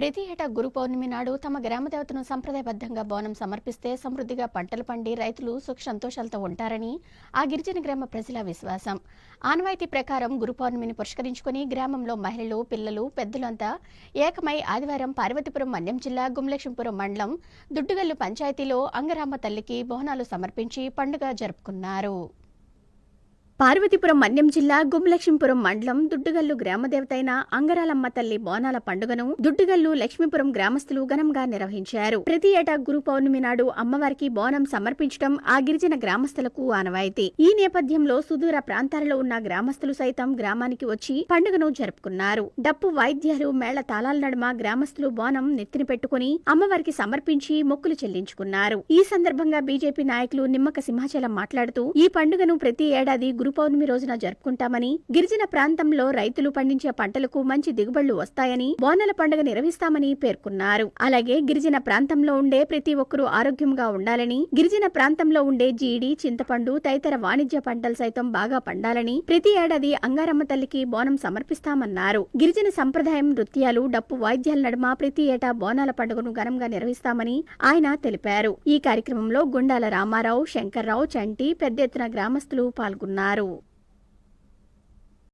ప్రతి ఏటా గురు పౌర్ణమి నాడు తమ గ్రామదేవతను సంప్రదాయబద్ధంగా బోనం సమర్పిస్తే సమృద్ధిగా పంటలు పండి రైతులు సుఖ సంతోషాలతో ఉంటారని ఆ గిరిజన గ్రామ ప్రజల విశ్వాసం. ఆనవాయితీ ప్రకారం గురు పౌర్ణమిని పురస్కరించుకుని గ్రామంలో మహిళలు పిల్లలు పెద్దలంతా ఏకమై ఆదివారం పార్వతీపురం మన్యం జిల్లా గుమ్లక్ష్మీపురం మండలం దుడ్డుగల్లు పంచాయతీలో అంగరామ తల్లికి బోనాలు సమర్పించి పండుగ జరుపుకున్నారు. పార్వతీపురం మన్యం జిల్లా గుమ్మలక్ష్మీపురం మండలం దుడ్డుగల్లు గ్రామదేవత అయిన అంగరాలమ్మ తల్లి బోనాల పండుగను దుడ్డుగల్లు లక్ష్మీపురం గ్రామస్తులు ఘనంగా నిర్వహించారు. ప్రతి ఏటా గురు పౌర్ణమి నాడు అమ్మవారికి బోనం సమర్పించడం ఆ గిరిజన గ్రామస్తులకు ఆనవాయితీ. ఈ నేపథ్యంలో సుదూర ప్రాంతాలలో ఉన్న గ్రామస్తులు సైతం గ్రామానికి వచ్చి పండుగను జరుపుకున్నారు. డప్పు వాయిద్యాలు మేళ తాళాల నడుమ గ్రామస్తులు బోనం నెత్తిన పెట్టుకుని అమ్మవారికి సమర్పించి మొక్కులు చెల్లించుకున్నారు. ఈ సందర్భంగా బీజేపీ నాయకులు నిమ్మక సింహాచలం మాట్లాడుతూ ఈ పండుగను ప్రతి ఏడాది గురు పౌర్ణమి రోజున జరుపుకుంటామని గిరిజన ప్రాంతంలో రైతులు పండించే పంటలకు మంచి దిగుబడులు వస్తాయని బోనాల పండుగ నిర్వహిస్తామని పేర్కొన్నారు. అలాగే గిరిజన ప్రాంతంలో ఉండే ప్రతి ఒక్కరూ ఆరోగ్యంగా ఉండాలని గిరిజన ప్రాంతంలో ఉండే జీడి చింతపండు తదితర వాణిజ్య పంటలు సైతం బాగా పండాలని ప్రతి ఏడాది అంగారమ్మ తల్లికి బోనం సమర్పిస్తామన్నారు. గిరిజన సంప్రదాయం నృత్యాలు డప్పు వాయిద్యాల నడుమ ప్రతి ఏటా బోనాల పండుగను ఘనంగా నిర్వహిస్తామని ఆయన తెలిపారు. ఈ కార్యక్రమంలో గుండాల రామారావు శంకర్రావు చంటి పెద్ద ఎత్తున గ్రామస్తులు పాల్గొన్నారు. తెలిపారు